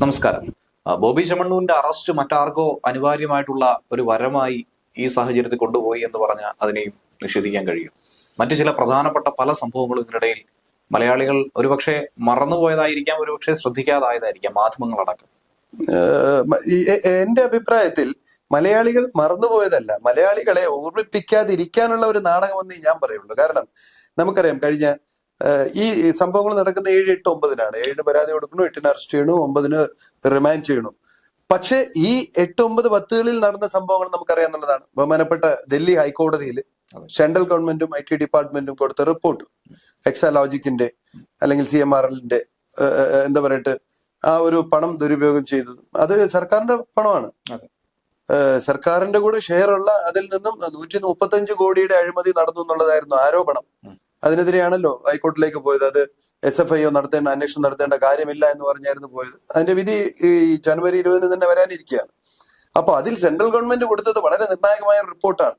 നമസ്കാരം. ബോബി ചെമ്മണ്ണൂരിന്റെ അറസ്റ്റ് മറ്റാർക്കോ അനിവാര്യമായിട്ടുള്ള ഒരു വരമായി ഈ സാഹചര്യത്തിൽ കൊണ്ടുപോയി എന്ന് പറഞ്ഞ അതിനെയും നിഷേധിക്കാൻ കഴിയും. മറ്റു ചില പ്രധാനപ്പെട്ട പല സംഭവങ്ങളും ഇതിനിടയിൽ മലയാളികൾ ഒരുപക്ഷെ മറന്നുപോയതായിരിക്കാം ഒരുപക്ഷെ ശ്രദ്ധിക്കാതായതായിരിക്കാം മാധ്യമങ്ങളടക്കം. എന്റെ അഭിപ്രായത്തിൽ മലയാളികൾ മറന്നുപോയതല്ല. മലയാളികളെ ഓർമ്മിപ്പിക്കാതിരിക്കാനുള്ള ഒരു നാടകമെന്ന് ഞാൻ പറയുള്ളൂ. കാരണം നമുക്കറിയാം കഴിഞ്ഞ ഈ സംഭവങ്ങൾ നടക്കുന്ന ഏഴ് എട്ട് ഒമ്പതിനാണ്. ഏഴിന് പരാതി കൊടുക്കുന്നു എട്ടിന് അറസ്റ്റ് ചെയ്യണു ഒമ്പതിന് റിമാൻഡ് ചെയ്യണം. പക്ഷെ ഈ എട്ട് ഒമ്പത് പത്തുകളിൽ നടന്ന സംഭവങ്ങൾ നമുക്കറിയാന്നുള്ളതാണ് ബഹുമാനപ്പെട്ട ഡൽഹി ഹൈക്കോടതിയിൽ സെൻട്രൽ ഗവൺമെന്റും ഐ ടി ഡിപ്പാർട്ട്മെന്റും കൊടുത്ത റിപ്പോർട്ട്. എക്സാലോജിക്കിന്റെ അല്ലെങ്കിൽ സി എം ആർ എല്ലിന്റെ എന്താ പറയട്ടെ ആ ഒരു പണം ദുരുപയോഗം ചെയ്തത്. അത് സർക്കാരിന്റെ പണമാണ്. സർക്കാരിന്റെ കൂടെ ഷെയർ ഉള്ള അതിൽ നിന്നും നൂറ്റി മുപ്പത്തഞ്ച് കോടിയുടെ അഴിമതി നടന്നു എന്നുള്ളതായിരുന്നു ആരോപണം. അതിനെതിരെയാണല്ലോ ഹൈക്കോർട്ടിലേക്ക് പോയത്. അത് എസ് എഫ് ഐ ഒ നടത്തേണ്ട അന്വേഷണം നടത്തേണ്ട കാര്യമില്ല എന്ന് പറഞ്ഞായിരുന്നു പോയത്. അതിന്റെ വിധി ഈ ജനുവരി ഇരുപതിന് തന്നെ വരാനിരിക്കുകയാണ്. അപ്പൊ അതിൽ സെൻട്രൽ ഗവൺമെന്റ് കൊടുത്തത് വളരെ നിർണായകമായ റിപ്പോർട്ടാണ്.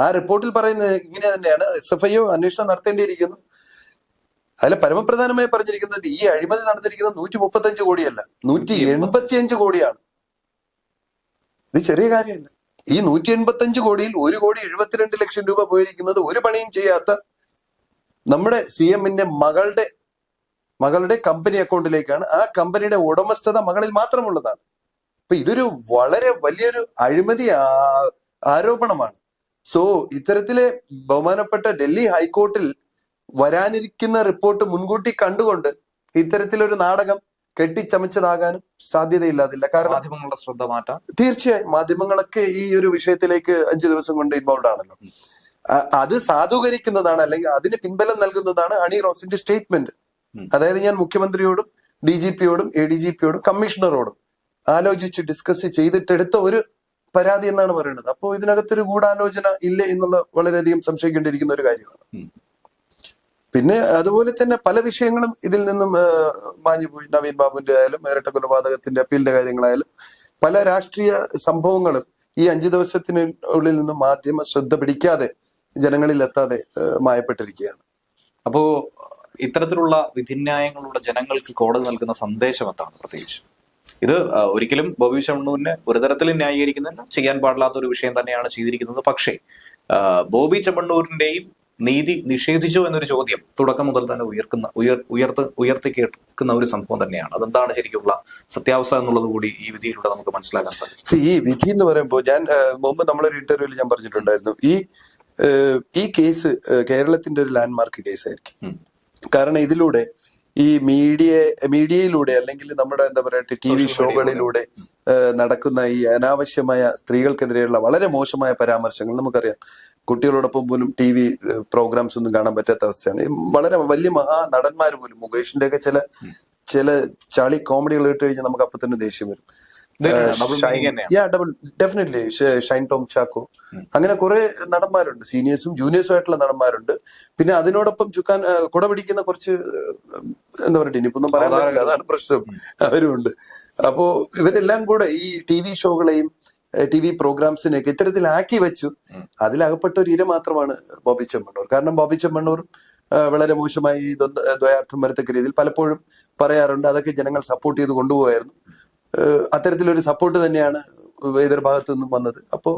ആ റിപ്പോർട്ടിൽ പറയുന്നത് ഇങ്ങനെ തന്നെയാണ്. എസ് എഫ് ഐ ഒ അന്വേഷണം നടത്തേണ്ടിയിരിക്കുന്നു. അതിൽ പരമപ്രധാനമായി പറഞ്ഞിരിക്കുന്നത് ഈ അഴിമതി നടന്നിരിക്കുന്നത് നൂറ്റി മുപ്പത്തഞ്ച് കോടിയല്ല നൂറ്റി എൺപത്തിയഞ്ച് കോടിയാണ്. ഇത് ചെറിയ കാര്യമല്ല. ഈ നൂറ്റി എൺപത്തി അഞ്ച് കോടിയിൽ ഒരു കോടി എഴുപത്തിരണ്ട് ലക്ഷം രൂപ പോയിരിക്കുന്നത് ഒരു പണിയും ചെയ്യാത്ത നമ്മുടെ സി എമ്മിന്റെ മകളുടെ മകളുടെ കമ്പനി അക്കൗണ്ടിലേക്കാണ് ആ കമ്പനിയുടെ ഉടമസ്ഥത മകളിൽ മാത്രമുള്ളതാണ്. അപ്പൊ ഇതൊരു വളരെ വലിയൊരു അഴിമതി ആരോപണമാണ്. സോ ഇത്തരത്തിലെ ബഹുമാനപ്പെട്ട ഡൽഹി ഹൈക്കോർട്ടിൽ വരാനിരിക്കുന്ന റിപ്പോർട്ട് മുൻകൂട്ടി കണ്ടുകൊണ്ട് ഇത്തരത്തിലൊരു നാടകം കെട്ടിച്ചമച്ചതാകാനും സാധ്യതയില്ലാതില്ല. കാരണം മാധ്യമങ്ങളുടെ ശ്രദ്ധ മാറ്റാം തീർച്ചയായും മാധ്യമങ്ങളൊക്കെ ഈ ഒരു വിഷയത്തിലേക്ക് അഞ്ചു ദിവസം കൊണ്ട് ഇൻവോൾവ് ആണല്ലോ. അത് സാധൂകരിക്കുന്നതാണ് അല്ലെങ്കിൽ അതിന് പിൻബലം നൽകുന്നതാണ് അണി റോസിന്റെ സ്റ്റേറ്റ്മെന്റ്. അതായത് ഞാൻ മുഖ്യമന്ത്രിയോടും ഡി ജി പിയോടും എ ഡി ജി പിയോടും കമ്മീഷണറോടും ആലോചിച്ച് ഡിസ്കസ് ചെയ്തിട്ടെടുത്ത ഒരു പരാതി എന്നാണ് പറയുന്നത്. അപ്പോ ഇതിനകത്തൊരു ഗൂഢാലോചന ഇല്ല എന്നുള്ള വളരെയധികം സംശയിക്കേണ്ടിയിരിക്കുന്ന ഒരു കാര്യമാണ്. പിന്നെ അതുപോലെ തന്നെ പല വിഷയങ്ങളും ഇതിൽ നിന്നും മാഞ്ഞുപോയി നവീൻ ബാബുവിന്റെ ആയാലും ഇരട്ട കൊലപാതകത്തിന്റെ അപ്പീലിന്റെ കാര്യങ്ങളായാലും പല രാഷ്ട്രീയ സംഭവങ്ങളും ഈ അഞ്ചു ദിവസത്തിനുള്ളിൽ നിന്നും മാധ്യമ ശ്രദ്ധ പിടിക്കാതെ ജനങ്ങളിൽ എത്താതെ മായപ്പെട്ടിരിക്കുകയാണ്. അപ്പോ ഇത്തരത്തിലുള്ള വിധിന്യായങ്ങളുടെ ജനങ്ങൾക്ക് കോടതി നൽകുന്ന സന്ദേശം എന്താണ് പ്രത്യേകിച്ച്? ഇത് ഒരിക്കലും ബോബി ചെമ്മണ്ണൂരിനെ ഒരു തരത്തിലും ന്യായീകരിക്കുന്നില്ല ചെയ്യാൻ പാടില്ലാത്ത ഒരു വിഷയം തന്നെയാണ് ചെയ്തിരിക്കുന്നത്. പക്ഷേ ബോബി ചെമ്മണ്ണൂരിന്റെയും നീതി നിഷേധിച്ചു എന്നൊരു ചോദ്യം തുടക്കം മുതൽ തന്നെ ഉയർക്കുന്ന ഉയർ ഉയർത്ത് ഉയർത്തി കേൾക്കുന്ന ഒരു സംഭവം തന്നെയാണ്. അതെന്താണ് ശരിക്കുള്ള സത്യാവസ്ഥ എന്നുള്ളത് കൂടി ഈ വിധിയിലൂടെ നമുക്ക് മനസ്സിലാക്കാൻ സാധിക്കും. ഈ വിധി എന്ന് പറയുമ്പോൾ ഞാൻ മുമ്പ് നമ്മളൊരു ഇന്റർവ്യൂവിൽ ഞാൻ പറഞ്ഞിട്ടുണ്ടായിരുന്നു. ഈ ഈ കേസ് കേരളത്തിന്റെ ഒരു ലാൻഡ്മാർക്ക് കേസായിരിക്കും. കാരണം ഇതിലൂടെ ഈ മീഡിയ മീഡിയയിലൂടെ അല്ലെങ്കിൽ നമ്മുടെ എന്താ പറയുക ടി വി ഷോകളിലൂടെ നടക്കുന്ന ഈ അനാവശ്യമായ സ്ത്രീകൾക്കെതിരെയുള്ള വളരെ മോശമായ പരാമർശങ്ങൾ നമുക്കറിയാം. കുട്ടികളോടൊപ്പം പോലും ടി വി പ്രോഗ്രാംസ് ഒന്നും കാണാൻ പറ്റാത്ത അവസ്ഥയാണ്. വളരെ വലിയ മഹാ നടന്മാർ പോലും മുകേഷിന്റെ ഒക്കെ ചില ചില ചളി കോമഡികൾ ഇട്ട് കഴിഞ്ഞാൽ നമുക്ക് അപ്പൊ തന്നെ ദേഷ്യം വരും. Yeah double definitely Shine Tom Chacko അങ്ങനെ കുറെ നടന്മാരുണ്ട്. സീനിയേഴ്സും ജൂനിയേഴ്സും ആയിട്ടുള്ള നടന്മാരുണ്ട്. പിന്നെ അതിനോടൊപ്പം ചുക്കാൻ കുട പിടിക്കുന്ന കുറച്ച് എന്താ പറയുക ഇനിയിപ്പൊന്നും പറയാൻ പറ്റില്ല. അതാണ് പ്രശ്നം. അവരുമുണ്ട് അപ്പോ ഇവരെല്ലാം കൂടെ ഈ ടി വി ഷോകളെയും ടി വി പ്രോഗ്രാംസിനെയൊക്കെ ഇത്തരത്തിലാക്കി വെച്ചു. അതിലകപ്പെട്ട ഒരു ഇര മാത്രമാണ് ബോബി ചെമ്മണ്ണൂർ. കാരണം ബോബി ചെമ്മണ്ണൂർ വളരെ മോശമായി ദ്വയാർത്ഥം വരത്തക്ക രീതിയിൽ പലപ്പോഴും പറയാറുണ്ട്. അതൊക്കെ ജനങ്ങൾ സപ്പോർട്ട് ചെയ്ത് കൊണ്ടുപോയായിരുന്നു ഏഹ് അത്തരത്തിലൊരു സപ്പോർട്ട് തന്നെയാണ് എതിർഭാഗത്തു നിന്നും വന്നത്. അപ്പോൾ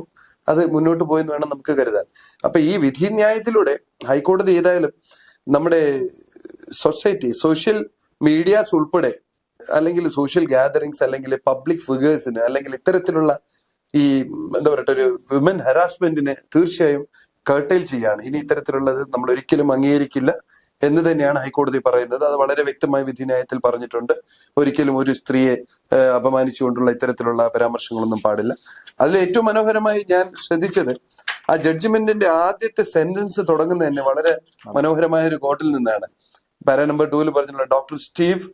അത് മുന്നോട്ട് പോയെന്ന് വേണം നമുക്ക് കരുതാൻ. അപ്പൊ ഈ വിധിന്യായത്തിലൂടെ ഹൈക്കോടതി ഏതായാലും നമ്മുടെ സൊസൈറ്റി സോഷ്യൽ മീഡിയാസ് ഉൾപ്പെടെ അല്ലെങ്കിൽ സോഷ്യൽ ഗാദറിങ്സ് അല്ലെങ്കിൽ പബ്ലിക് ഫിഗേഴ്സിന് അല്ലെങ്കിൽ ഇത്തരത്തിലുള്ള ഈ എന്താ പറയട്ടെ ഒരു വിമൻ ഹറാസ്മെന്റിനെ തീർച്ചയായും കേട്ടേൽ ചെയ്യാണ്. ഇനി ഇത്തരത്തിലുള്ളത് നമ്മൾ ഒരിക്കലും അംഗീകരിക്കില്ല. എന്ന് തന്നെയാണ് ഹൈക്കോടതി പറയുന്നത്. അത് വളരെ വ്യക്തമായ വിധിന്യായത്തിൽ പറഞ്ഞിട്ടുണ്ട്. ഒരിക്കലും ഒരു സ്ത്രീയെ അപമാനിച്ചുകൊണ്ടുള്ള ഇത്തരത്തിലുള്ള പരാമർശങ്ങളൊന്നും പാടില്ല. അതിൽ ഏറ്റവും മനോഹരമായി ഞാൻ ശ്രദ്ധിച്ചത് ആ ജഡ്ജ്മെന്റിന്റെ ആദ്യത്തെ സെന്റൻസ് തുടങ്ങുന്നത് തന്നെ വളരെ മനോഹരമായ ഒരു കോട്ടിൽ നിന്നാണ്. പാര നമ്പർ ടൂവിൽ പറഞ്ഞിട്ടുള്ള doctor Steve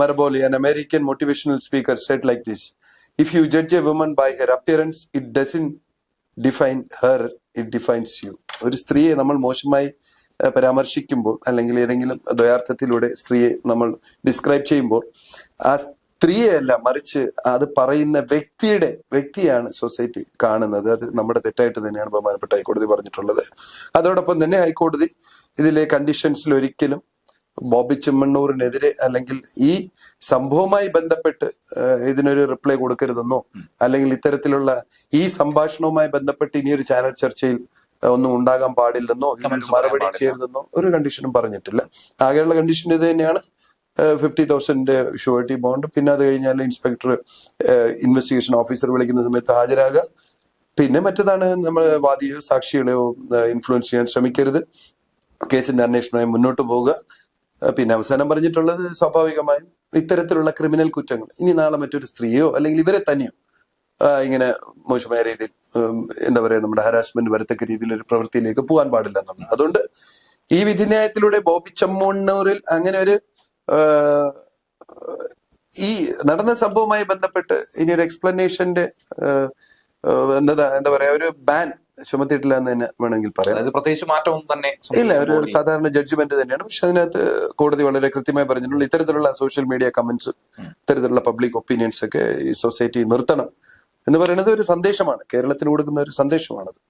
Maraboli an American motivational speaker said like this if you judge a woman by her appearance it doesn't define her it defines you ഒരു സ്ത്രീയെ നമ്മൾ മോശമായി പരാമർശിക്കുമ്പോൾ അല്ലെങ്കിൽ ഏതെങ്കിലും ദ്വയാർത്ഥത്തിലൂടെ സ്ത്രീയെ നമ്മൾ ഡിസ്ക്രൈബ് ചെയ്യുമ്പോൾ ആ സ്ത്രീയല്ല മറിച്ച് അത് പറയുന്ന വ്യക്തിയുടെ വ്യക്തിയാണ് സൊസൈറ്റി കാണുന്നത്. അത് നമ്മുടെ തെറ്റായിട്ട് തന്നെയാണ് ബഹുമാനപ്പെട്ട ഹൈക്കോടതി പറഞ്ഞിട്ടുള്ളത്. അതോടൊപ്പം തന്നെ ഹൈക്കോടതി ഇതിലെ കണ്ടീഷൻസിൽ ഒരിക്കലും ബോബി ചെമ്മണ്ണൂറിനെതിരെ അല്ലെങ്കിൽ ഈ സംഭവവുമായി ബന്ധപ്പെട്ട് ഇതിനൊരു റിപ്ലൈ കൊടുക്കരുതെന്നോ അല്ലെങ്കിൽ ഇത്തരത്തിലുള്ള ഈ സംഭാഷണവുമായി ബന്ധപ്പെട്ട് ഇനിയൊരു ചാനൽ ചർച്ചയിൽ ഒന്നും ഉണ്ടാകാൻ പാടില്ലെന്നോ മറുപടി. ചെയ്യരുതെന്നോ ഒരു കണ്ടീഷനും പറഞ്ഞിട്ടില്ല. ആകെയുള്ള കണ്ടീഷൻ ഇത് തന്നെയാണ്. ഫിഫ്റ്റി തൗസൻഡ് ഷുവർട്ടി ബോണ്ട് പിന്നെ അത് കഴിഞ്ഞാൽ ഇൻസ്പെക്ടർ ഇൻവെസ്റ്റിഗേഷൻ ഓഫീസർ വിളിക്കുന്ന സമയത്ത് ഹാജരാകുക. പിന്നെ മറ്റേതാണ് നമ്മൾ വാദിയോ സാക്ഷികളെയോ ഇൻഫ്ലുവൻസ് ചെയ്യാൻ ശ്രമിക്കരുത്. കേസിന്റെ അന്വേഷണമായി മുന്നോട്ട് പോവുക. പിന്നെ അവസാനം പറഞ്ഞിട്ടുള്ളത് സ്വാഭാവികമായും ഇത്തരത്തിലുള്ള ക്രിമിനൽ കുറ്റങ്ങൾ. ഇനി നാളെ മറ്റൊരു സ്ത്രീയോ അല്ലെങ്കിൽ ഇവരെ തന്നെയോ ഇങ്ങനെ മോശമായ രീതിയിൽ എന്താ പറയാ നമ്മുടെ ഹരാസ്മെന്റ് വരത്തക്ക രീതിയിൽ ഒരു പ്രവൃത്തിയിലേക്ക് പോകാൻ പാടില്ല എന്നുള്ളത്. അതുകൊണ്ട് ഈ വിധിന്യായത്തിലൂടെ ബോബി ചമ്മൂണ്ണൂറിൽ അങ്ങനെ ഒരു ഈ നടന്ന സംഭവവുമായി ബന്ധപ്പെട്ട് ഇനി ഒരു എക്സ്പ്ലനേഷന്റെ എന്താ എന്താ പറയാ ഒരു ബാൻ ചുമത്തിയിട്ടില്ല എന്ന് തന്നെ വേണമെങ്കിൽ പറയാം. പ്രത്യേകിച്ച് മാറ്റമൊന്നും തന്നെ ഇല്ല ഒരു സാധാരണ ജഡ്ജ്മെന്റ് തന്നെയാണ്. പക്ഷെ അതിനകത്ത് കോടതി വളരെ കൃത്യമായി പറഞ്ഞിട്ടുള്ളൂ ഇത്തരത്തിലുള്ള സോഷ്യൽ മീഡിയ കമന്റ്സ് ഇത്തരത്തിലുള്ള പബ്ലിക് ഒപ്പീനിയൻസ് ഒക്കെ ഈ സൊസൈറ്റി നിർത്തണം. എന്ന് പറയുന്നത് ഒരു സന്ദേശമാണ്. കേരളത്തിന് കൊടുക്കുന്ന ഒരു സന്ദേശമാണത്.